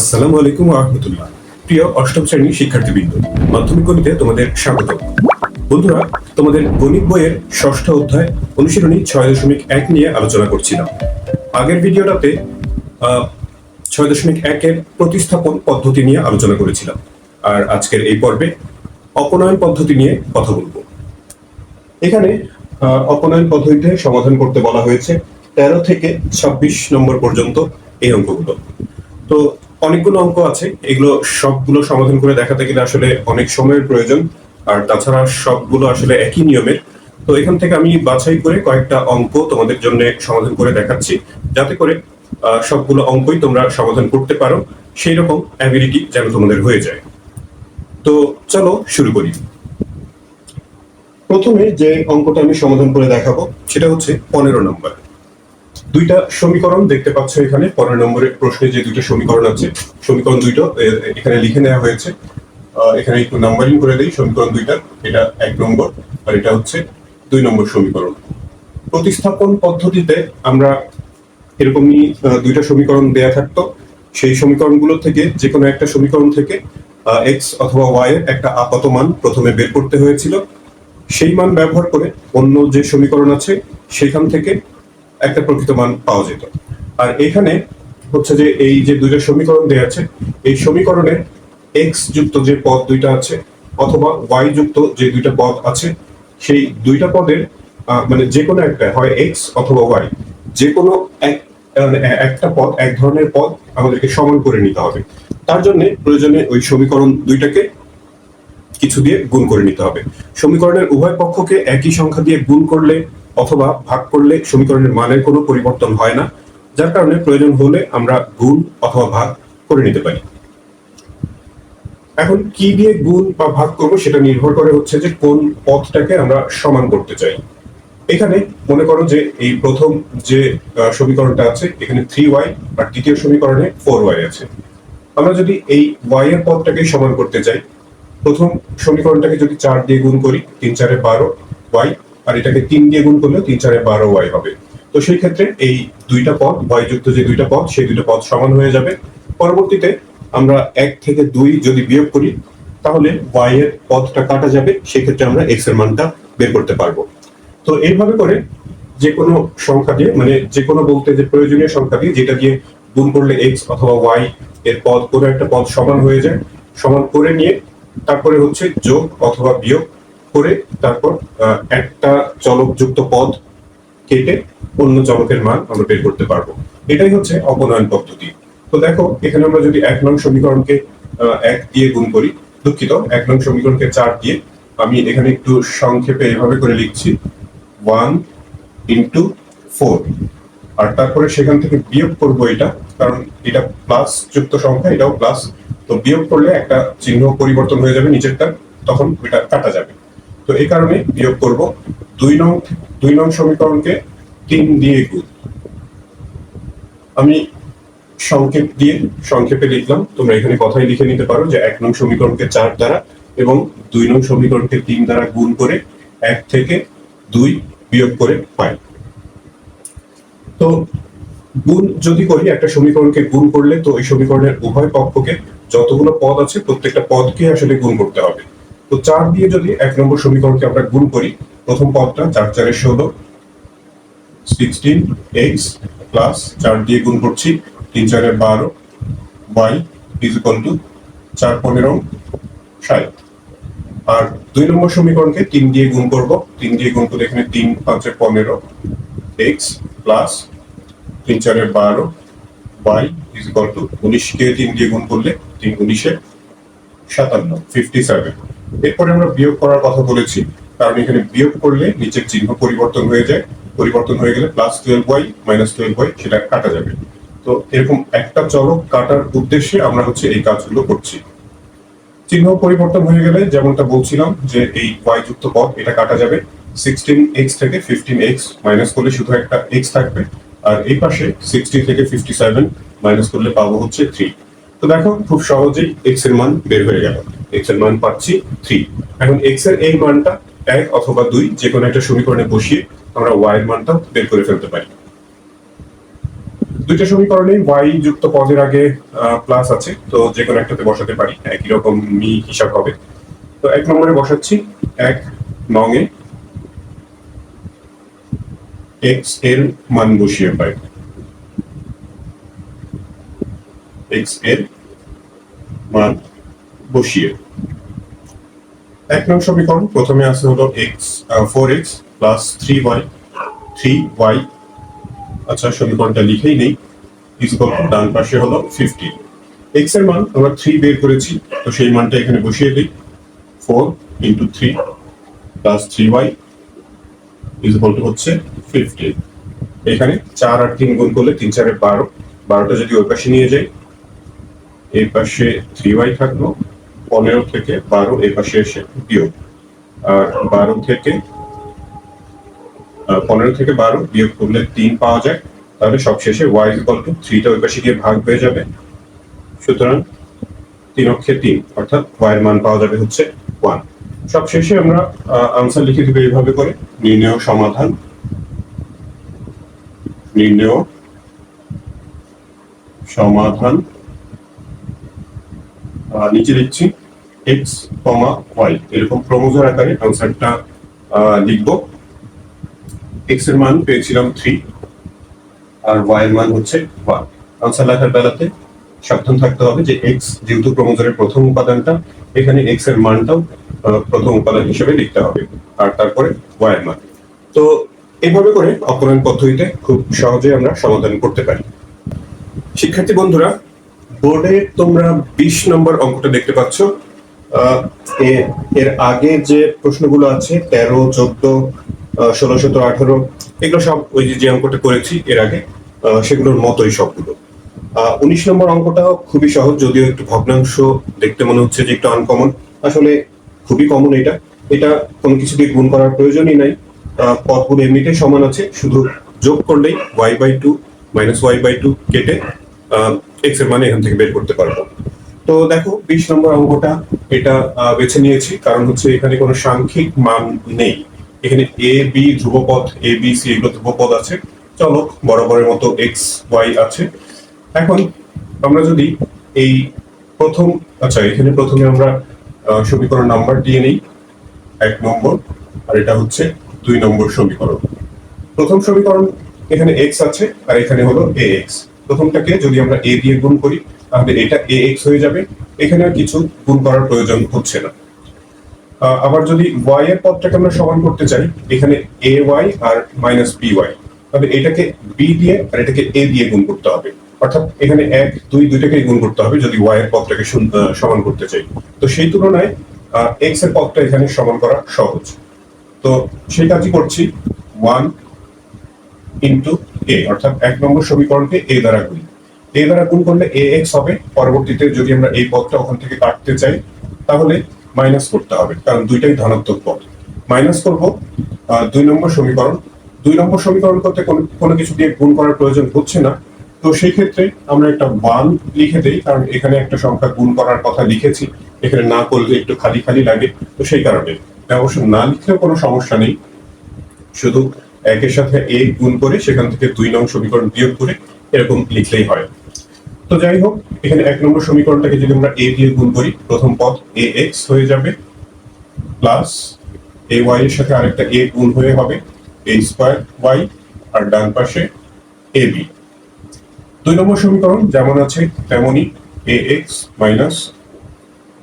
আসসালামু আলাইকুম রহমতুল্লাহ। প্রিয় অষ্টম শ্রেণির শিক্ষার্থীবৃন্দ, মাধ্যমিক গণিতে তোমাদের স্বাগত। বন্ধুরা, তোমাদের গণিত বইয়ের ষষ্ঠ অধ্যায় অনুশীলনী ছয় দশমিক এক নিয়ে আলোচনা করছিলাম। আগের ভিডিওটাতে ছয় দশমিক একের প্রতিস্থাপন পদ্ধতি নিয়ে আলোচনা করেছিলাম। আর আজকের এই পর্বে অপনয়ন পদ্ধতি নিয়ে কথা বলব। এখানে অপনয়ন পদ্ধতিতে সমাধান করতে বলা হয়েছে তেরো থেকে ছাব্বিশ নম্বর পর্যন্ত এই অঙ্কগুলো। তো অনেকগুলো অঙ্ক আছে। এগুলো সবগুলো সমাধান করে দেখাতে গেলে আসলে অনেক সময়ের প্রয়োজন। আর তাছাড়া সবগুলো আসলে একই নিয়মের। তো এখান থেকে আমি বাছাই করে কয়েকটা অঙ্ক তোমাদের জন্য সমাধান করে দেখাচ্ছি। যাতে করে সবগুলো অঙ্কই তোমরা সমাধান করতে পারো। সেই রকম অ্যাবিলিটি যেন তোমাদের হয়ে যায়। তো চলো শুরু করি। প্রথমে যে অঙ্কটা আমি সমাধান করে দেখাবো, সেটা হচ্ছে পনেরো নম্বর। দুইটা সমীকরণ দেখতে পাচ্ছ এখানে পনেরো নম্বরের প্রশ্নে যে দুইটা সমীকরণ আছে, সমীকরণ দুইটা এখানে লিখে নেওয়া হয়েছে। এখানে একটু নাম্বারিং করে দেই, সমীকরণ দুইটা, এটা এক নম্বর, আর এটা হচ্ছে দুই নম্বর সমীকরণ। প্রতিস্থাপন পদ্ধতিতে আমরা এরকমই দুইটা সমীকরণ দেয়া থাকতো। সেই সমীকরণগুলো থেকে যে কোনো একটা সমীকরণ থেকে এক্স অথবা ওয়াই এর একটা আপাত মান প্রথমে বের করতে হয়েছিল। সেই মান ব্যবহার করে অন্য যে সমীকরণ আছে, সেখান থেকে একটা প্রকৃত মান পাওয়া যেত। আর এখানে হচ্ছে যে এই যে দুইটা সমীকরণ দেয়া আছে, এই সমীকরণে এক্স যুক্ত যে পদ দুইটা আছে অথবা ওয়াই যুক্ত যে দুইটা পদ আছে, সেই দুইটা পদের মানে যে কোনো একটা হয় এক্স অথবা ওয়াই যে কোনো এক মানে একটা পদ, এক ধরনের পদ আমাদেরকে সমান করে নিতে হবে। তার জন্য প্রয়োজনে ওই সমীকরণ দুইটাকে কিছু দিয়ে গুণ করে নিতে হবে। সমীকরণের উভয় পক্ষকে একই সংখ্যা দিয়ে গুণ করলে অথবা ভাগ করলে সমীকরণের মানের কোনো পরিবর্তন হয় না, যার কারণে প্রয়োজন হলে আমরা গুণ অথবা ভাগ করে নিতে পারি। এখন কি দিয়ে গুণ বা ভাগ করব সেটা নির্ভর করে হচ্ছে যে কোন পথটাকে আমরা সমান করতে চাই। এখানে মনে করো যে এই প্রথম যে সমীকরণটা আছে, এখানে থ্রি ওয়াই আর দ্বিতীয় সমীকরণে ফোর ওয়াই আছে। আমরা যদি এই ওয়াই এর পদটাকে সমান করতে চাই, প্রথম সমীকরণটাকে যদি চার দিয়ে গুণ করি, তিন চারে বারো ওয়াই আর এটাকে তিন দিয়ে গুণ করলে তিন চারে বারো ওয়াই হবে। তো সেই ক্ষেত্রে এই দুইটা পদ যুক্ত যে দুইটা পদ, সেই দুইটা পদ সমান হয়ে যাবে। পরবর্তীতে আমরা এক থেকে দুই যদি বিয়োগ করি, তাহলে ওয়াই এর পদটা কাটা যাবে। সেক্ষেত্রে আমরা এক্সের মানটা বের করতে পারব। তো এইভাবে করে যে কোনো সংখ্যা দিয়ে মানে যে কোনো বলতে যে প্রয়োজনীয় সংখ্যা দিয়ে, যেটা দিয়ে গুণ করলে এক্স অথবা ওয়াই এর পদ কোনো একটা পদ সমান হয়ে যায়। সমান করে নিয়ে তারপরে হচ্ছে যোগ অথবা বিয়োগ করে তারপর একটা চলকযুক্ত পদ কেটে অন্য চলকের মান আমরা বের করতে পারব। এটাই হচ্ছে অপনয়ন পদ্ধতি। তো দেখো, এখানে আমরা যদি এক নং সমীকরণকে এক দিয়ে গুণ করি, দুঃখিত, এক নং সমীকরণকে চার দিয়ে, আমি এখানে একটু সংক্ষেপে এভাবে করে লিখছি। One into four. আর তারপরে সেখান থেকে বিয়োগ করব এটা, কারণ এটা প্লাস যুক্ত সংখ্যা, এটাও প্লাস। তো বিয়োগ করলে একটা চিহ্ন পরিবর্তন হয়ে যাবে নিচেরটা, তখন এটা কাটা যাবে। তো এই কারণে বিয়োগ করব। দুই নং দুই নং সমীকরণকে তিন দিয়ে গুণ। আমি সংক্ষেপ দিয়ে সংক্ষেপে লিখলাম। তোমরা এখানে কথাই লিখে নিতে পারো যে এক নং সমীকরণকে চার দ্বারা এবং দুই নং সমীকরণকে তিন দ্বারা গুণ করে এক থেকে দুই বিয়োগ করে পাই। তো গুণ যদি করি, একটা সমীকরণকে গুণ করলে তো এই সমীকরণের উভয় পক্ষকে যতগুলো পদ আছে, প্রত্যেকটা পদকে আসলে গুণ করতে হবে। তো চার দিয়ে যদি এক নম্বর সমীকরণকে আমরা গুণ করি, প্রথম পদটা চার চারে ষোলো সিক্সটিন এক্স প্লাস চার দিয়ে গুণ করছি, তিন চারে বারো ওয়াই ইজ ইকুয়াল টু চার পনেরো, ষাট। আর দুই নম্বর সমীকরণকে তিন দিয়ে গুণ করব, তিন দিয়ে গুণ করলে এখানে তিন পাঁচে পনেরো এক্স প্লাস তিন চারে বারো ওয়াই ইজ ইকুয়াল টু উনিশকে তিন দিয়ে গুণ করলে তিন উনিশে সাতান্ন ফিফটি সেভেন এরপরে আমরা বিয়োগ করার কথা বলেছি, কারণ এখানে বিয়োগ করলে নিচের চিহ্ন পরিবর্তন হয়ে যায়। পরিবর্তন হয়ে গেলে plus twelve Y minus twelve Y সেটা কাটা যাবে। তো এরকম একটা চলক কাটার উদ্দেশ্যে আমরা হচ্ছে এই কাজগুলো করছি। চিহ্ন পরিবর্তন হয়ে গেলে যেমনটা বলছিলাম যে এই ওয়াই যুক্ত পদ, এটা কাটা যাবে। সিক্সটিন এক্স থেকে ফিফটিন এক্স মাইনাস করলে শুধু একটা এক্স থাকবে, আর এই পাশে সিক্সটি থেকে ফিফটি সেভেন মাইনাস করলে পাবো হচ্ছে থ্রি তো দেখো, খুব সহজেই এক্সের মান বের হয়ে গেল। এক্সের মান পাচ্ছি থ্রি এখন এক্সের এই মানটা এক অথবা দুই, যে কোনো একটা সমীকরণে বসিয়ে আমরা ওয়াই এর মানটা বের করে ফেলতে পারি। দুইটা সমীকরণে ওয়াই যুক্ত পদের আগে প্লাস আছে, তো যে কোনো একটাতে বসাতে পারি, একই রকম মি হিসাব হবে। তো এক নম্বরে বসাচ্ছি, এক নং এ এক্সের মান বসিয়ে পাই। এক্সের মান বসিয়ে। এক নং সমীকরণ, প্রথমে আছে হলো X four X plus three Y three Y আচ্ছা সমীকরণটা লিখেই নেই। ডান পাশে হলো ফিফটি এক্সের মান আমরা থ্রি বের করেছি, তো সেই মানটা এখানে বসিয়ে দিই। Four into three plus three Y is equal হচ্ছে ফিফটি এখানে চার আর তিন গুণ করলে তিন চারে বারো। বারোটা যদি ওই পাশে নিয়ে যাই এই পাশে থ্রি ওয়াই থাকল, পনেরো থেকে বারো এই পাশে এসে বিয়োগ। আর বারো থেকে পনেরো থেকে বারো বিয়োগ করলে তিন পাওয়া যায়, তাহলে সবশেষে ওয়াই ইকুয়াল টু থ্রিটা ওই পাশে গিয়ে ভাগ হয়ে যাবে। সুতরাং তিন অক্ষে তিন, অর্থাৎ ওয়াই এর মান পাওয়া যাবে হচ্ছে ওয়ান সবশেষে আমরা আনসার লিখে দেবো এইভাবে করে। নির্ণয় সমাধান। নির্ণয় সমাধান। নিচে লিখছি এক্স কমা ওয়াই এরকম ক্রমজোর আকারে আনসারটা লিখব। এক্সের মান পেয়েছিলাম থ্রি আর ওয়াই এর মান হচ্ছে ওয়ান আনসার লেখার বেলাতে সাবধান থাকতে হবে যে এক্স যেহেতু ক্রমজোরের প্রথম উপাদানটা, এখানে এক্সের মানটাও প্রথম উপাদান হিসেবে লিখতে হবে, আর তারপরে ওয়াই এর মান। তো এইভাবে করে অপনয়ন পদ্ধতিতে খুব সহজে আমরা সমাধান করতে পারি। শিক্ষার্থী বন্ধুরা বোর্ডে তোমরা বিশ নম্বর অঙ্কটা দেখতে পাচ্ছ। এর আগে যে প্রশ্নগুলো আছে, তেরো, চোদ্দ ষোলো, সতেরো, আঠারো, এগুলো সব ওই যে অঙ্কটা করেছি এর আগে সেগুলোর মতোই সবগুলো। উনিশ নম্বর অঙ্কটাও খুবই সহজ, যদিও একটু ভগ্নাংশ, দেখতে মনে হচ্ছে যে একটু আনকমন আসলে খুবই কমন এটা। এটা কোনো কিছু দিয়ে গুণ করার প্রয়োজনই নাই। পদগুলো এমনিতেই সমান আছে, শুধু যোগ করলেই Y by two minus Y by two কেটে এক্সের মানে এখান থেকে বের করতে পারব। তো দেখো, বিশ নম্বর অঙ্কটা এটা বেছে নিয়েছি, কারণ হচ্ছে এখানে কোনো সাংখ্যিক মান নেই। এখানে এ বি ধ্রুবপদ এ বি সি এগুলো ধ্রুবপদ আছে। চলো, বরাবরের মতো এক্স ওয়াই আছে। এখন আমরা যদি এই প্রথম আচ্ছা এখানে প্রথমে আমরা সমীকরণ নাম্বার দিয়ে নিই, এক নম্বর, আর এটা হচ্ছে দুই নম্বর সমীকরণ। প্রথম সমীকরণ এখানে এক্স আছে, আর এখানে হলো এ এক্স প্রথমটাকে যদি আমরা এ দিয়ে গুণ করি, তাহলে এটা এ এক্স হয়ে যাবে। এখানে আর কিছু গুণ করার প্রয়োজন হচ্ছে না। আবার যদি ওয়াই এর পদটাকে আমরা সমান করতে চাই, এখানে এ ওয়াই আর মাইনাস বি ওয়াই তাহলে এটাকে বি দিয়ে আর এটাকে এ দিয়ে গুণ করতে হবে। অর্থাৎ এখানে এক, দুই দুইটাকে গুণ করতে হবে যদি ওয়াই এর পদটাকে সমান করতে চাই। তো সেই তুলনায় এক্সের পদটা এখানে সমান করা সহজ। তো সেই কাজই করছি। ওয়ান ইন্টু এ অর্থাৎ এক নম্বর সমীকরণকে এ দ্বারা গুণ। এ দ্বারা গুণ করলে এ এক্স হবে। পরবর্তীতে যদি আমরা এই পদটা ওখান থেকে কাটতে চাই, তাহলে মাইনাস করতে হবে, কারণ দুইটাই ধনাত্মক পদ। মাইনাস করব দুই নম্বর সমীকরণ। দুই নম্বর সমীকরণ করতে কোনো কিছু দিয়ে গুণ করার প্রয়োজন হচ্ছে না। তো সেই ক্ষেত্রে আমরা একটা ওয়ান লিখে দেই, কারণ এখানে একটা সংখ্যা গুণ করার কথা লিখেছি। এখানে না করলে একটু খালি খালি লাগে। তো সেই কারণে। অবশ্য না লিখলেও কোনো সমস্যা নেই। শুধু একের সাথে এ গুণ করে সেখান থেকে দুই নং সমীকরণ বিয়োগ করে এরকম লিখলেই হয়। তো যাই হোক, এখানে এক নম্বর সমীকরণটাকে যদি আমরা এ দিয়ে গুণ করি, প্রথম পদ এ এক্স হয়ে যাবে প্লাস এ ওয়াই এর সাথে আরেকটা এ গুণ হয়ে হবে, এ স্কোয়ার ওয়াই আর ডান পাশে এ বি দুই নম্বর সমীকরণ যেমন আছে তেমনই A X minus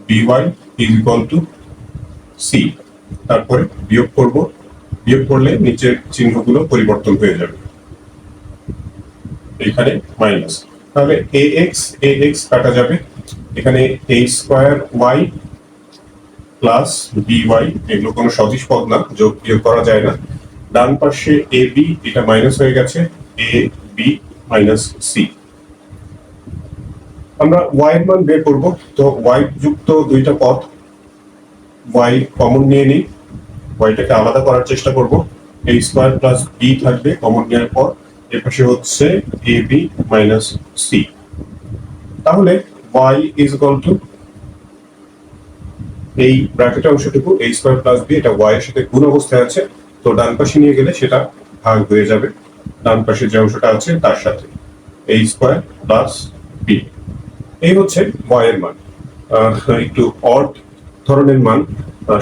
B Y is equal to C তারপরে বিয়োগ করব বিয়োগ করলে নিচের চিহ্নগুলো পরিবর্তন হয়ে যাবে। এখানে মাইনাস তাহলে এ এক্স এ এক্স কাটা যাবে। এখানে A square Y plus B Y এগুলো কোনো সদিশ পদ না, যোগ বিয়োগ করা যায় না। ডান পাশে এ বি এটা মাইনাস হয়ে গেছে এ বি মাইনাস সি আমরা ওয়াই এর মান বের করব, তো ওয়াই যুক্ত দুইটা পদ ওয়াই কমন নিয়ে নিই। ওয়াইটাকে আলাদা করার চেষ্টা করব। এ স্কোয়ার প্লাস বি থাকবে কমন নেওয়ার পর এর পাশে হচ্ছে এ বি মাইনাস সি তাহলে ওয়াই ইজ ইকুয়াল টু এই ব্র্যাকেট অংশটুকু এ স্কোয়ার প্লাস বি এটা ওয়াই এর সাথে গুণ অবস্থায় আছে, তো ডান পাশে নিয়ে গেলে সেটা ভাগ হয়ে যাবে। ডান পাশে যে অংশটা আছে তার সাথে। এ স্কোয়ার প্লাস বি এই হচ্ছে y এর মান। একটু অড ধরনের মান।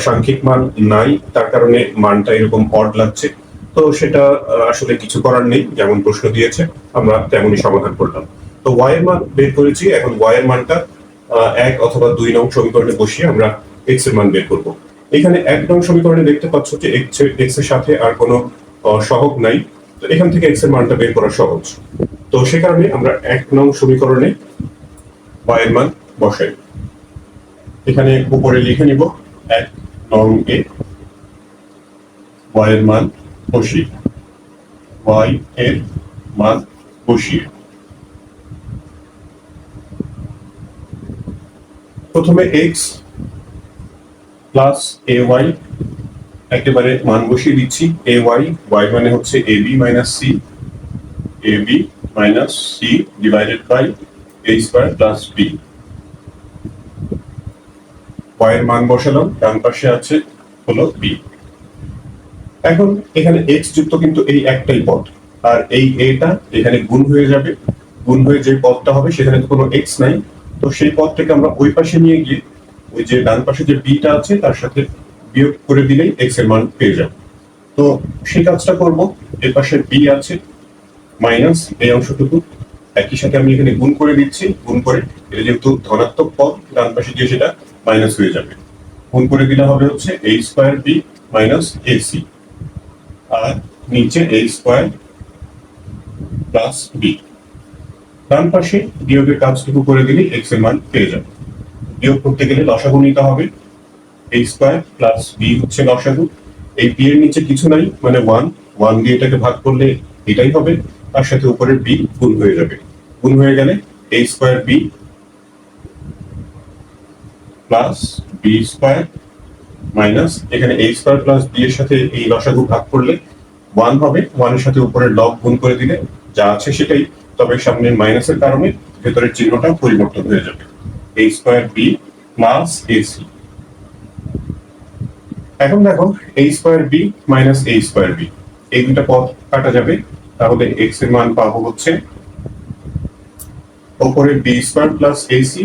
সাংখ্যিক মান নাই, তার কারণে মানটা এরকম অড লাগছে। তো সেটা আসলে কিছু করার নেই, যেমন প্রশ্ন দিয়েছে, আমরা তেমনই সমাধান করলাম। তো y এর মান বের করেছি, এখন y এর মানটা এক অথবা দুই নং সমীকরণে বসিয়ে আমরা x এর মান বের করব। এখানে এক নং সমীকরণে দেখতে পাচ্ছ যে x এর সাথে আর কোনো সহগ নাই। তো এখান থেকে এক্সের মানটা বের করা সহজ। তো সে কারণে আমরা এক নং সমীকরণে y এর মান বসাই। এখানে উপরে লিখে নিব। এক নং এ এর মান বসিয়ে y এর মান বসিয়ে। প্রথমে x প্লাস এ ওয়াই একেবারে মান বসিয়ে দিচ্ছি। এ ওয়াই ওয়াই মানে হচ্ছে A B minus C A B minus C divided by A square plus B Y এর মান বসালাম, ডান পাশে আছে হলো বি এখন এখানে এক্স যুক্ত কিন্তু এই একটাই পদ, আর এই এটা এখানে গুণ হয়ে যাবে। গুণ হয়ে যে পদটা হবে সেখানে তো কোনো এক্স নাই। তো সেই পদটাকে আমরা ওই পাশে নিয়ে গিয়ে ওই যে ডান পাশে যে বিটা আছে, তার সাথে বিয়োগ করে দিলেই এক্সের মান পেয়ে যাব। তো সেই কাজটা করব। এর পাশে বি আছে মাইনাস এই অংশটুকু। একই সাথে আমি এখানে গুণ করে দিচ্ছি। গুণ করে, এটা যেহেতু ধনাত্মক পদ, ডান পাশে গিয়ে সেটা মাইনাস হয়ে যাবে। গুণ করে দিলে হবে হচ্ছে A square B minus A C আর নিচে এ স্কোয়ার প্লাস বি ডান পাশে বিয়োগের কাজটুকু করে দিলে এক্সের মান পেয়ে যাবে। বিয়োগ করতে গেলে লসাগু নিতে হবে। এ স্কোয়ার প্লাস বি হচ্ছে লসাগু এই বি এর নিচে কিছু নাই মানে ওয়ান ওয়ান দিয়ে এটাকে ভাগ করলে এটাই হবে। তার সাথে উপরে বি গুণ হয়ে যাবে। গুণ হয়ে গেলে A square B plus B square minus এখানে এ স্কোয়ার প্লাস বি এর সাথে এই লসাগু ভাগ করলে ওয়ান হবে। ওয়ানের সাথে উপরের লব গুণ করে দিলে যা আছে সেটাই। তবে সামনের মাইনাসের কারণে ভেতরের চিহ্নটা পরিবর্তন হয়ে যাবে। A square B plus A C এখন দেখো A square B minus A square B এই দুটা পদ কাটা যাবে। তাহলে এক্সের মান পাবো হচ্ছে ওপরে B square plus A C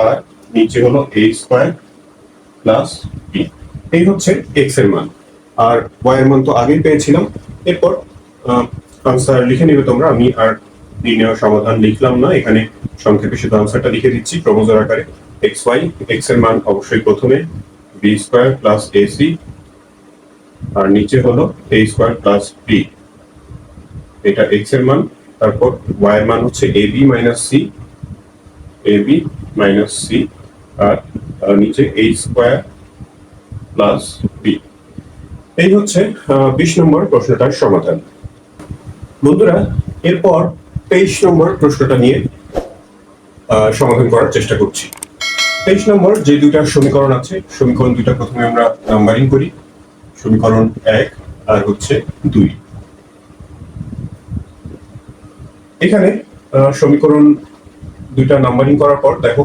আর নিচে হলো এ স্কোয়ার প্লাস বি এই হচ্ছে এক্সের মান। আর ওয়াই এর মান তো আগেই পেয়েছিলাম। এরপর আনসার লিখে নেবে তোমরা। আমি আর নির্ণয় সমাধান লিখলাম না। এখানে সংক্ষেপে শুধু আনসারটা লিখে দিচ্ছি। ক্রমজোর আকারে এক্স ওয়াই এক্সের মান অবশ্যই প্রথমে B square plus A C আর নিচে হলো এ স্কোয়ার প্লাস বি এটা এক্সের মান। তারপর ওয়াই এর মান হচ্ছে A B minus C A B minus C আর নিচে এ স্কোয়ার প্লাস বি এই হচ্ছে বিশ নম্বর প্রশ্নটার সমাধান। বন্ধুরা, এরপর তেইশ নম্বর প্রশ্নটা নিয়ে সমাধান করার চেষ্টা করছি। তেইশ নম্বর যে দুইটা সমীকরণ আছে, সমীকরণ দুইটা প্রথমে আমরা নাম্বারিং করি। সমীকরণ এক আর হচ্ছে দুই। এখানে সমীকরণ দুইটা নাম্বারিং করার পর দেখো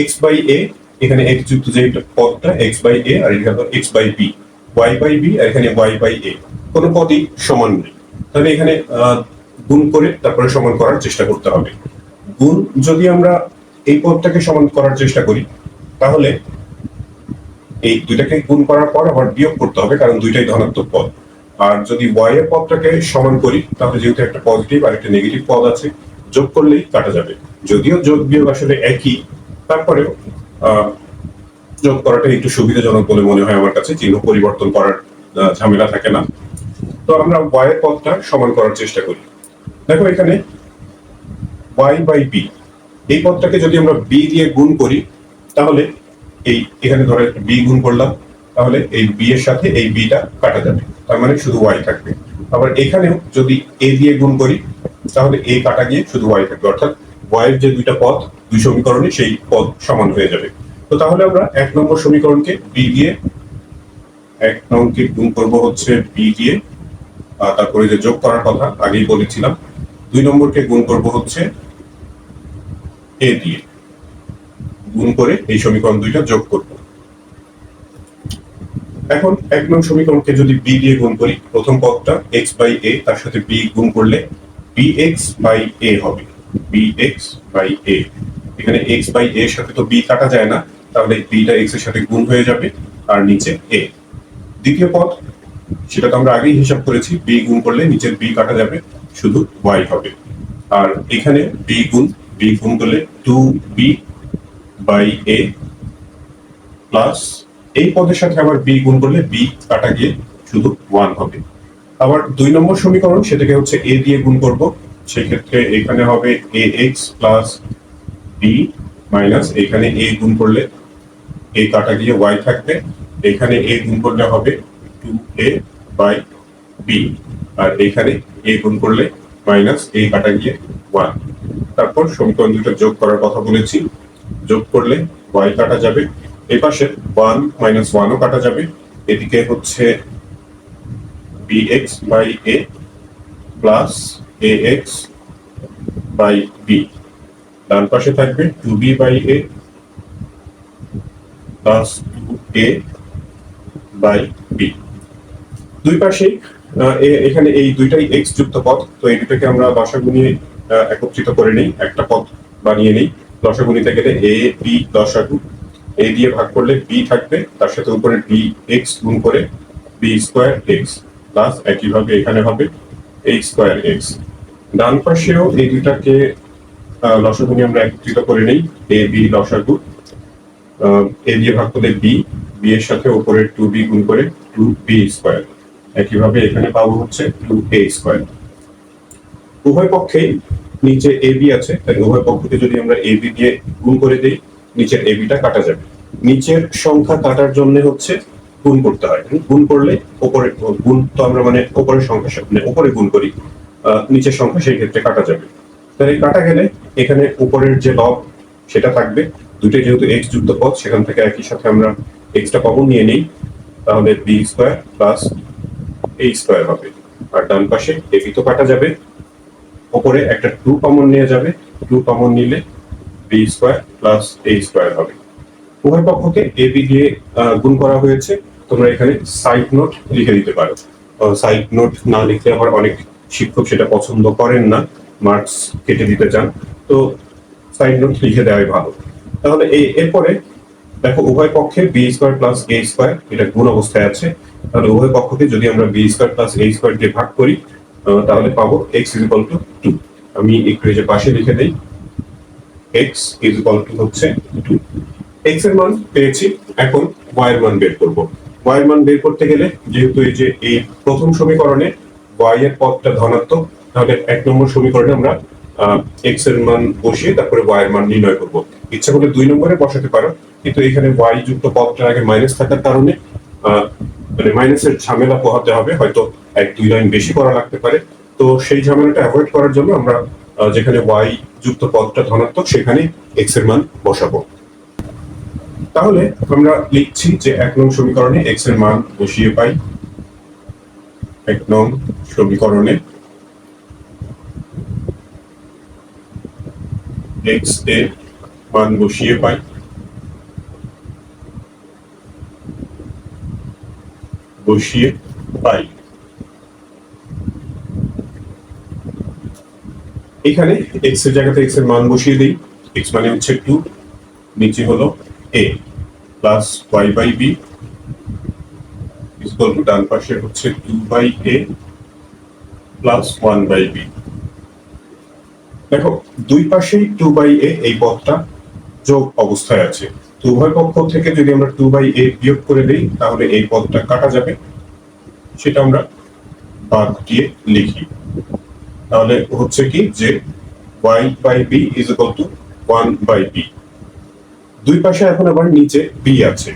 এক্স বাই এ এখানে এক্স যুক্ত যে পদটা এক্স বাই এ আর এখানে X by B Y by B আর এখানে ওয়াই বাই এ কোনো পদই সমান নেই। তাহলে এখানে গুণ করে তারপরে সমান করার চেষ্টা করতে হবে। গুণ যদি আমরা এই পদটাকে সমান করার চেষ্টা করি, তাহলে এই দুইটাকে গুণ করার পর আবার বিয়োগ করতে হবে, কারণ দুইটাই ধনাত্মক পদ। আর যদি ওয়াই এর পদটাকে সমান করি, তাহলে যেহেতু একটা পজিটিভ আর একটা নেগেটিভ পদ আছে যোগ করলেই কাটা যাবে। যদিও যোগ বিয়োগ আসলে একই, তারপরেও যোগ করাটা একটু সুবিধাজনক বলে মনে হয় আমার কাছে, চিহ্ন পরিবর্তন করার ঝামেলা থাকে না। তো আমরা ওয়াই এর পদটা সমান করার চেষ্টা করি। দেখো এখানে ওয়াই বাই বি এই পদটাকে যদি আমরা বি দিয়ে গুণ করি, তাহলে এই, এখানে ধরে বি গুণ করলাম, তাহলে এই বি এর সাথে এই বিটা কাটা যাবে। তার মানে শুধু ওয়াই থাকবে। আবার এখানেও যদি এ দিয়ে গুণ করি তাহলে এ কাটা গিয়ে শুধু ওয়াই থাকবে। অর্থাৎ ওয়াই এর যে দুইটা পদ দুই সমীকরণে সেই পদ সমান হয়ে যাবে। তো তাহলে আমরা এক নম্বর সমীকরণকে বি দিয়ে এক নম্বরকে গুণ করব হচ্ছে বি দিয়ে। তারপরে যে যোগ করার কথা, আগেই বলেছিলাম, দুই নম্বরকে গুণ করব হচ্ছে এ দিয়ে। গুণ করে এই সমীকরণ দুইটা যোগ করব। এখন এক নং সমীকরণকে যদি বি দিয়ে গুণ করি, প্রথম পদটা এক্স বাই এ তার সাথে বি গুণ করলে বি এক্স বাই এ হবে। বি এক্স বাই এ এখানে এক্স বাই এর সাথে তো বি কাটা যায় না, তাহলে বিটা এক্সের সাথে গুণ হয়ে যাবে আর নিচে এ দ্বিতীয় পদ, সেটা তো আমরা আগেই হিসাব করেছি বি গুণ করলে নিচের বি কাটা যাবে, শুধু ওয়াই হবে। আর এখানে বি গুণ বি গুণ করলে two B by A plus এই পদের সাথে আবার বি গুণ করলে বি কাটা গিয়ে শুধু ওয়ান হবে। আবার দুই নম্বর সমীকরণ সেটাকে হচ্ছে এ দিয়ে গুণ করব। সেক্ষেত্রে এখানে হবে A X plus B minus এখানে এ গুণ করলে এ কাটা গিয়ে ওয়াই থাকবে। এখানে এ গুণ করলে হবে টু এ বাই বি আর এখানে এ গুণ করলে মাইনাস এ কাটা গিয়ে ওয়ান তারপর সমীকরণ দুটো যোগ করার কথা বলেছি। যোগ করলে ওয়াই কাটা যাবে। এই পাশে ওয়ান মাইনাস ওয়ানও কাটা যাবে। এদিকে হচ্ছে X by A plus A X by B ডান পাশে থাকবে two B by A plus two A by B দুই পাশে এখানে এই দুইটাই এক্স যুক্ত পদ, তো এই দুটাকে আমরা দশাগু নিয়ে একত্রিত করে নিই, একটা পদ বানিয়ে নিই। দশাগু নিতে গেলে এ বি দশাগু এ দিয়ে ভাগ করলে বি থাকবে, তার সাথে উপরে বি এক্স গুণ করে বি স্কোয়ার এক্স প্লাস একইভাবে এখানে হবে এইচ স্কোয়ার এক্স ডান পাশেও এই দুইটাকে আহ, লসাগু নিয়ে আমরা একত্রিত করে নিই এ বি লসাগু। এ দিয়ে ভাগ করলে বি বি এর সাথে উপরে টু বি গুণ করে টু বি স্কোয়ার একইভাবে এখানে পাবো হচ্ছে টু এ স্কোয়ার উভয় পক্ষেই নিচে এ বি আছে তাই উভয় পক্ষকে যদি আমরা এ বি দিয়ে গুণ করে দিই নিচের এ বিটা কাটা যাবে। নিচের সংখ্যা কাটার জন্য হচ্ছে গুণ করতে হয়। গুণ করলে ওপরে, গুণ তো আমরা মানে ওপরের সংখ্যা মানে ওপরে গুণ করি নিচের সংখ্যা সেই ক্ষেত্রে কাটা যাবে। তাহলে কাটা গেলে এখানে উপরের যে লব, সেটা থাকবে। দুটোই যেহেতু এক্স যুক্ত পদ, সেখান থেকে একই সাথে আমরা এক্সটা কমন নিয়ে নিই। তাহলে B square plus A square হবে। আর ডান পাশে এবি তো কাটা যাবে। ওপরে একটা টু কমন নিয়ে যাবে। টু কমন নিলে B square plus A square হবে। উভয় পক্ষকে এ বি দিয়ে গুণ করা হয়েছে। তোমরা এখানে সাইড নোট লিখে দিতে পারো। সাইড নোট না লিখলে আবার অনেক শিক্ষক সেটা পছন্দ করেন না মার্কস কেটে দিতে চান। তো সাইড নোট লিখে দেওয়াই ভালো। তাহলে এই এরপরে দেখো, উভয় পক্ষে B square plus A square এটা গুণ অবস্থায় আছে। তাহলে উভয় পক্ষকে যদি আমরা B square plus A square দিয়ে ভাগ করি তাহলে পাবো X is equal to two আমি একটু যে পাশে লিখে দিই। এক্স ইজ ইকাল টু হচ্ছে টু এক্সের মান পেয়েছি, এখন ওয়াই এর মান বের করব। এর মান বের করতে গেলে, যেহেতু এই যে এই প্রথম সমীকরণে ওয়াই এর পদটা ধনাত্মক, তাহলে এক নম্বর সমীকরণে আমরা এক্সের মান বসিয়ে তারপরে ওয়াই এর মান নির্ণয় করব। ইচ্ছা করলে দুই নম্বরে বসাতে পারো, কিন্তু এখানে ওয়াই যুক্ত পদটার আগে মাইনাস থাকার কারণে মানে মাইনাসের ঝামেলা পোহাতে হবে, হয়তো এক দুই লাইন বেশি করা লাগতে পারে। তো সেই ঝামেলাটা অ্যাভয়েড করার জন্য আমরা যেখানে ওয়াই যুক্ত পদটা ধনাত্মক, সেখানে এক্সের মান বসাবো। তাহলে আমরা লিখছি যে এক নং সমীকরণে এক্সের মান বসিয়ে পাই। এক নং সমীকরণে এক্সের মান বসিয়ে পাই। বসিয়ে পাই। এখানে এক্সের জায়গাতে এক্সের মান বসিয়ে দিই। এক্স মানে হচ্ছে টু নিচে হলো a plus y by b equal to ডান পাশে হচ্ছে two by a plus one by b দেখো, দুই পাশেই টু বাই এ এই পদটা যোগ অবস্থায় আছে। উভয় পক্ষ থেকে যদি আমরা টু বাই এ বিয়োগ করে দিই, তাহলে এই পদটা কাটা যাবে। সেটা আমরা বাদ দিয়ে লিখি। তাহলে হচ্ছে কি যে y by b is equal to one by b দুই পাশে এখন আবার নিচে বি আছে।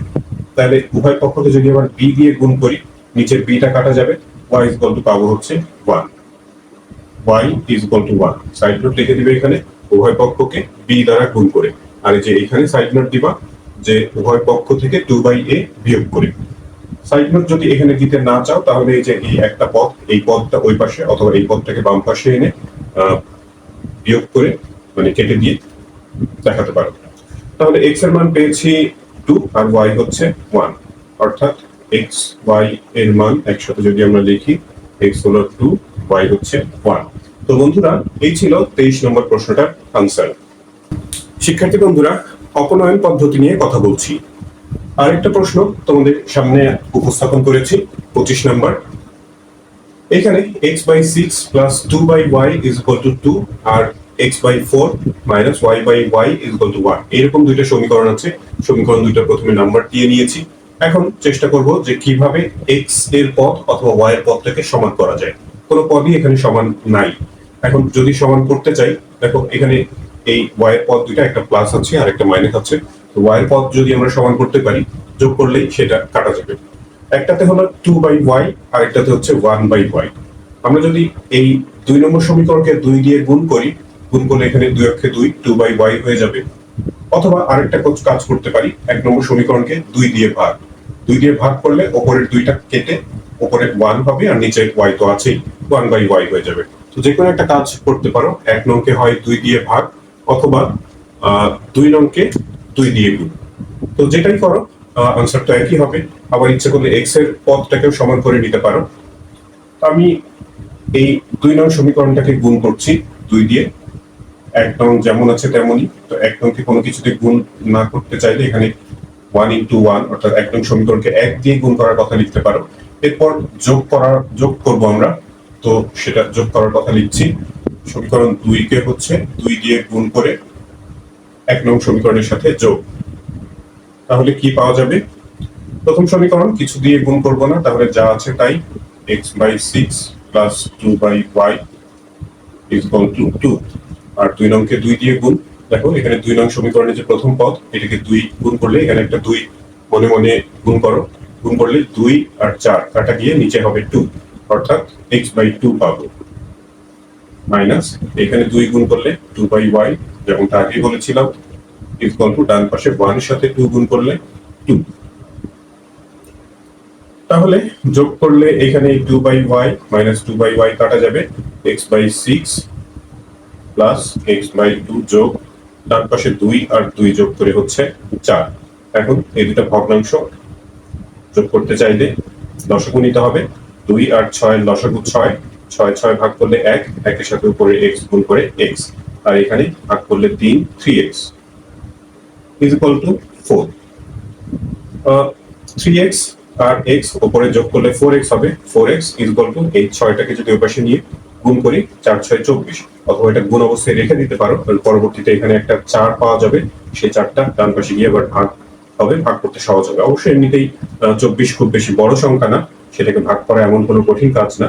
তাহলে উভয় পক্ষকে যদি আবার বি দিয়ে গুণ করি, নিচের বিটা কাটা যাবে। ওয়াই ইজ টু পাবো হচ্ছে one y is to one side note লিখে দিবে এখানে, উভয় পক্ষকে বি দ্বারা গুণ করে। আর এই যে এখানে সাইড নোট দিবা, যে উভয় পক্ষ থেকে টু বাই এ বিয়োগ করে। সাইড নোট যদি এখানে দিতে না চাও, তাহলে এই যে এই একটা পথ, এই পথটা ওই পাশে অথবা এই পথটাকে বাম পাশে এনে বিয়োগ করে মানে কেটে দিয়ে দেখাতে পারো। তাহলে এক্সের মান পেয়েছি টু আর ওয়াই হচ্ছে ওয়ান অর্থাৎ এক্স ওয়াই এর মান একসাথে যদি আমরা লিখি এক্স হলো টু ওয়াই হচ্ছে ওয়ান তো বন্ধুরা, এই ছিল তেইশ নম্বর প্রশ্নটার আনসার শিক্ষার্থী বন্ধুরা, অপনয়ন পদ্ধতি নিয়ে কথা বলছি। আরেকটা প্রশ্ন তোমাদের সামনে উপস্থাপন করেছি, পঁচিশ নম্বর। এখানে x by six plus two by y is equal to two R x by four minus y by y equal to one এরকম দুইটা সমীকরণ আছে। সমীকরণ দুইটা প্রথমে নাম্বার দিয়ে নিয়েছি। এখন চেষ্টা করব যে কীভাবে এক্সের পথ অথবা ওয়াই এর পথটাকে সমান করা যায়। কোনো পদই এখানে সমান নাই। এখন যদি সমান করতে চাই, দেখো এখানে এই ওয়াই এর পথ দুইটা, একটা প্লাস আছে আর একটা মাইনাস আছে। ওয়াই এর পথ যদি আমরা সমান করতে পারি, যোগ করলেই সেটা কাটা যাবে। একটাতে হলো টু বাই ওয়াই আর একটাতে হচ্ছে ওয়ান বাই ওয়াই আমরা যদি এই দুই নম্বর সমীকরণকে দুই দিয়ে গুণ করি গুণ করলে এখানে দুই অক্ষে দুই টু বাই ওয়াই হয়ে যাবে। অথবা আরেকটা কাজ- করতে পারি, এক নম্বর সমীকরণকে দুই দিয়ে ভাগ। দুই দিয়ে ভাগ করলে ওপরের দুইটা কেটে ওপরে ওয়ান হবে আর নিচে ওয়াই তো আছেই ওয়ান বাই ওয়াই হয়ে যাবে। তো যে কোনো একটা কাজ করতে পারো, এক নংকে হয় দুই দিয়ে ভাগ অথবা দুই নংকে দুই দিয়ে গুণ। তো যেটাই করো আনসার তো একই হবে, আবার ইচ্ছে করলে এক্সের পদটাকেও সমান করে নিতে পারো। আমি এই দুই নং সমীকরণটাকে গুণ করছি, দুই দিয়ে। এক নং যেমন আছে তেমনই। তো এক নংকে কোনো কিছুতে গুণ না করতে চাইলে এখানে ওয়ান ইন্টু ওয়ান অর্থাৎ এক নং সমীকরণকে এক দিয়ে গুণ করার কথা লিখতে পারো। এরপর যোগ করার, যোগ করব আমরা। তো সেটা যোগ করার কথা লিখছি। সমীকরণ দুইকে হচ্ছে, দুই দিয়ে গুণ করে এক নং সমীকরণের সাথে যোগ। তাহলে কি পাওয়া যাবে? প্রথম সমীকরণ, কিছু দিয়ে গুণ করব না, তাহলে যা আছে তাই। X by six plus two by y is to two আর দুই নংকে দুই দিয়ে গুণ। দেখো, এখানে দুই নং সমীকরণের যে প্রথম পদ, এটাকে দুই গুণ করলে এখানে একটা দুই মনে মনে গুণ করো। গুণ করলে দুই আর চার কাটা গিয়ে নিচে হবে টু অর্থাৎ এক্স বাই টু পাবো। মাইনাস এখানে দুই গুণ করলে টু বাই ওয়াই যেমনটা আগে বলেছিলাম ইকুয়াল টু ডান পাশে ওয়ান সাথে টু গুণ করলে টু তাহলে যোগ করলে এখানে two by y minus two by y কাটা যাবে x by six plus x by two যোগ, ডান পাশে দুই আর দুই যোগ করে হচ্ছে চার। এখন এই দুটা ভগ্নাংশ যোগ করতে চাইলে দশকু নিতে হবে। দুই আর ছয় লসগু ছয় ছয় ছয় ভাগ করলে এক, একের সাথে উপরে এক্স গুণ করে এক্স আর এখানে ভাগ করলে তিন three x is equal to four three x R x উপরে যোগ করলে ফোর এক্স হবে। Four x is equal to এই ছয়টাকে যদি ওপাশে নিয়ে গুণ করি, চার, ছয়, চব্বিশ। অথবা এটা গুণ অবস্থায় রেখে দিতে পারো পরবর্তীতে এখানে একটা চার পাওয়া যাবে, সেই চারটা ডান পাশে গিয়ে আবার ভাগ হবে, ভাগ করতে সহজ হবে। অবশ্যই এমনিতেই চব্বিশ খুব বেশি বড় সংখ্যা না, সেটাকে ভাগ করা এমন কোনো কঠিন কাজ না।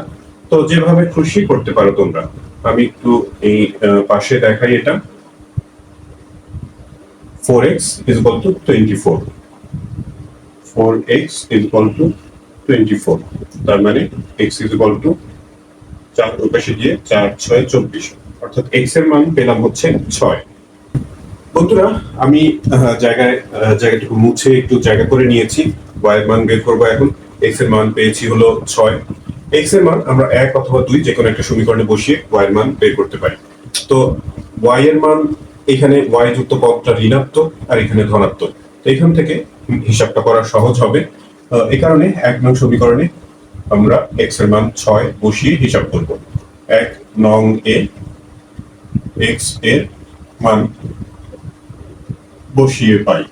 তো যেভাবে খুশি করতে পারো তোমরা। আমি একটু এই পাশে দেখাই এটা। Four x is equal to twenty four four x is equal to twenty four তার মানে এক্স ইজ ইকুয়াল টু চার ওপাশে গিয়ে চার ছয় চব্বিশ। অর্থাৎ এক্সের মান পেলাম হচ্ছে ছয়। বন্ধুরা, আমি জায়গায় জায়গাটুকু মুছে একটু জায়গা করে নিয়েছি। এর মান বের করব এখন। X এর মান পেয়েছি হলো ছয়। X এর মান আমরা এক অথবা দুই যে কোনো একটা সমীকরণে বসিয়ে ওয়াই এর মান বের করতে পারি। তো ওয়াই এর মান এখানে ওয়াই যুক্ত পদটা ঋণাত্মক আর এখানে ধনাত্মক। তো এখান থেকে হিসাবটা করা সহজ হবে। এই কারণে এক নং সমীকরণে আমরা x এর মান ছয় বসিয়ে হিসাব করব। এক নং এ x এর মান বসিয়ে পাই।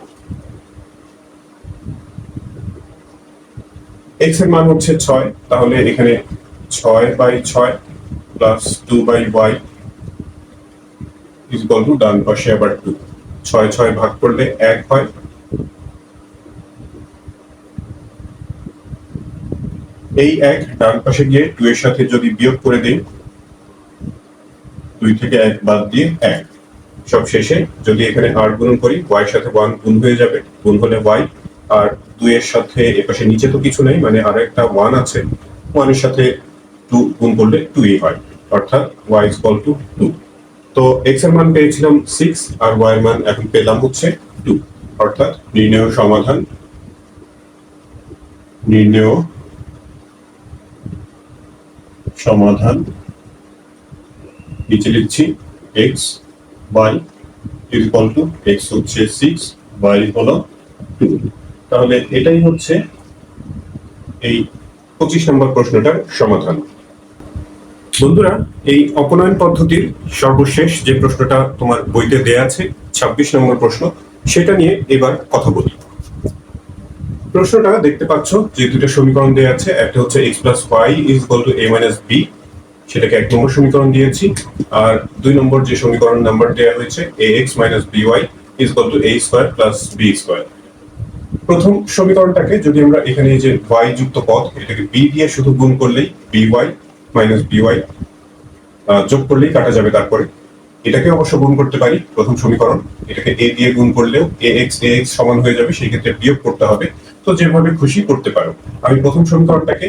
এক্সের মান হচ্ছে ছয়, তাহলে এখানে ছয় বাই ছয় plus two by y is ডান পাশে আবার টু ছয় ছয় ভাগ করলে এক হয়। এই এক ডান পাশে গিয়ে টু এর সাথে যদি বিয়োগ করে দিই, দুই থেকে এক বাদ দিয়ে এক। সব শেষে যদি এখানে আর গুণ করি ওয়াই এর সাথে ওয়ান গুণ হয়ে যাবে। গুণ হলে ওয়াই আর দুই এর সাথে এপাশে নিচে তো কিছু নেই মানে আর একটা ওয়ান আছে ওয়ানের সাথে টু গুণ করলে টুই হয়, অর্থাৎ Y is call to two তো এক্সের মান পেয়েছিলাম সিক্স আর ওয়াই এর মান এখন পেলাম হচ্ছে টু অর্থাৎ নির্ণয় সমাধান। নির্ণয় সমাধান। নিচে লিখছি x y is equal to x হচ্ছে 6 y হলো 2 তাহলে এটাই হচ্ছে এই পঁচিশ নম্বর প্রশ্নটার সমাধান। বন্ধুরা, এই অপনয়ন পদ্ধতির সর্বশেষ যে প্রশ্নটা তোমার বইতে দেয়া আছে, ছাব্বিশ নম্বর প্রশ্ন, সেটা নিয়ে এবার কথা বলি। প্রশ্নটা দেখতে পাচ্ছ যে দুটো সমীকরণ দেওয়া আছে, একটা হচ্ছে x plus y is equal to a minus b সেটাকে এক নম্বর সমীকরণ দিয়েছি। আর দুই নম্বর যে সমীকরণ নাম্বার দেওয়া হয়েছে a x minus b y is to a square plus b square প্রথম সমীকরণটাকে যদি আমরা এখানে যে ওয়াই যুক্ত পদ, এটাকে বি দিয়ে শুধু গুণ করলেই b y minus b y যোগ করলেই কাটা যাবে তারপরে। এটাকে অবশ্য গুণ করতে পারি, প্রথম সমীকরণ। এটাকে এ দিয়ে গুণ করলেও এ এক্স এ এক্স সমান হয়ে যাবে, সেই ক্ষেত্রে বিয়োগ করতে হবে। যেভাবে খুশি করতে পারো। আমি প্রথম সমীকরণটাকে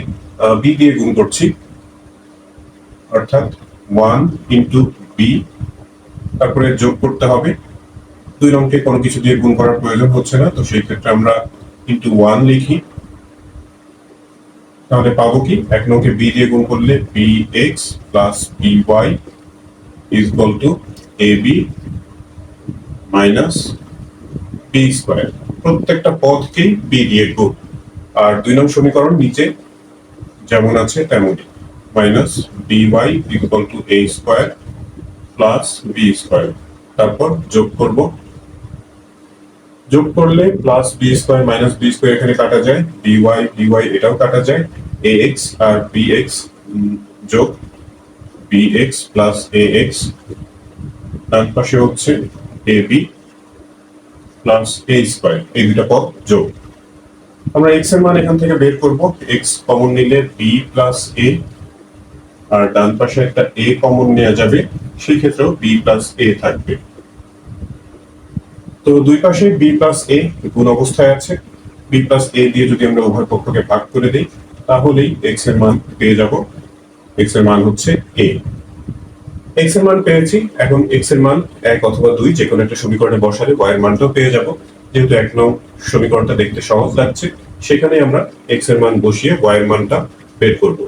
বি দিয়ে গুণ করছি। অর্থাৎ ওয়ান ইন্টু বি তারপরে যোগ করতে হবে। দুই নংকে কোনো কিছু দিয়ে গুণ করার প্রয়োজন হচ্ছে না, তো সেই ক্ষেত্রে আমরা ইন্টু ওয়ান লিখি। তাহলে পাবো কি? এক নংকে বি দিয়ে গুণ করলে b x plus b y is to a b minus b square প্রত্যেকটা পদকেই বি দিয়ে আর দুই নং সমীকরণ নিচে যেমন আছে তেমনই। Minus b y equal to a square plus b square তারপর যোগ করব। যোগ করলে plus b square minus b square এখানে কাটা যায়। বি ওয়াই বি ওয়াই এটাও কাটা যায়। এ এক্স আর বি এক্স যোগ b x plus a x ডান পাশে হচ্ছে a b plus a square এই দুটা পদ যোগ। আমরা এক্সের মান এখান থেকে বের করব। এক্স কমন নিলে বি প্লাস এ আর ডান পাশে একটা এ কমন নেওয়া যাবে। সেই ক্ষেত্রেও বি প্লাস এ থাকবে। তো দুই পাশে বি প্লাস এ গুণ অবস্থায় আছে। বি প্লাস এ দিয়ে যদি আমরা উভয় পক্ষকে ভাগ করে দিই, তাহলেই এক্সের মান পেয়ে যাব। এক্সের মান হচ্ছে এ এক্সের মান পেয়েছি। এখন এক্সের মান এক অথবা দুই যে কোনো একটা সমীকরণে বসালে y এর মানটাও পেয়ে যাব। যেহেতু এক নং সমীকরণটা দেখতে সহজ লাগছে সেখানে আমরা এক্সের মান বসিয়ে y এর মানটা বের করব।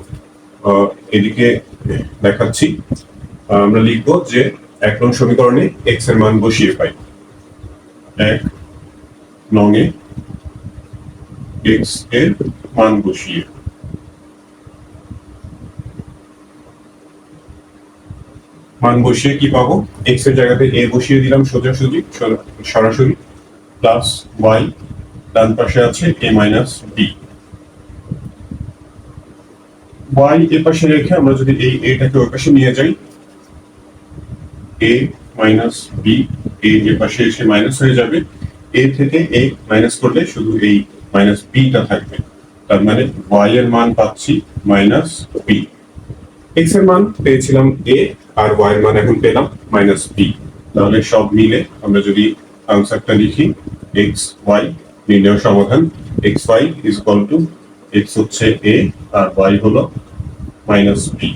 এদিকে দেখাচ্ছি। আমরা লিখব যে এক নং সমীকরণে এক্সের মান বসিয়ে পাই। এক নং এ এক্সের মান বসিয়ে মান বসিয়ে কি পাবো? এক্সের জায়গাতে এ বসিয়ে দিলাম সোজাসুজি, সরা- সরাসরি। প্লাস ওয়াই ডান পাশে আছে এ মাইনাস বি ওয়াই এ পাশে রেখে আমরা যদি এই এটাকে ওই পাশে নিয়ে যাই এ মাইনাস বি এ এ পাশে এসে মাইনাস হয়ে যাবে। এ থেকে এ মাইনাস করলে শুধু এই মাইনাস বিটা থাকবে। তার মানে ওয়াই এর মান পাচ্ছি মাইনাস বি এক্সের মান পেয়েছিলাম এ আর ওয়াই এর মান এখন পেলাম মাইনাস বি তাহলে সব মিলে আমরা যদি আনসারটা লিখি এক্স ওয়াই নির্ণয় সমাধান x y is equal to x হচ্ছে এ আর ওয়াই হলো মাইনাস বি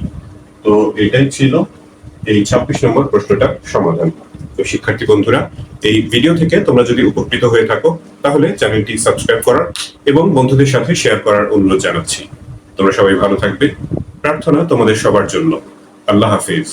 তো এটাই ছিল এই ছাব্বিশ নম্বর প্রশ্নটার সমাধান। তো শিক্ষার্থী বন্ধুরা, এই ভিডিও থেকে তোমরা যদি উপকৃত হয়ে থাকো, তাহলে চ্যানেলটি সাবস্ক্রাইব করার এবং বন্ধুদের সাথে শেয়ার করার অনুরোধ জানাচ্ছি। তোমরা সবাই ভালো থাকবে। প্রার্থনা তোমাদের সবার জন্য। আল্লাহ হাফিজ।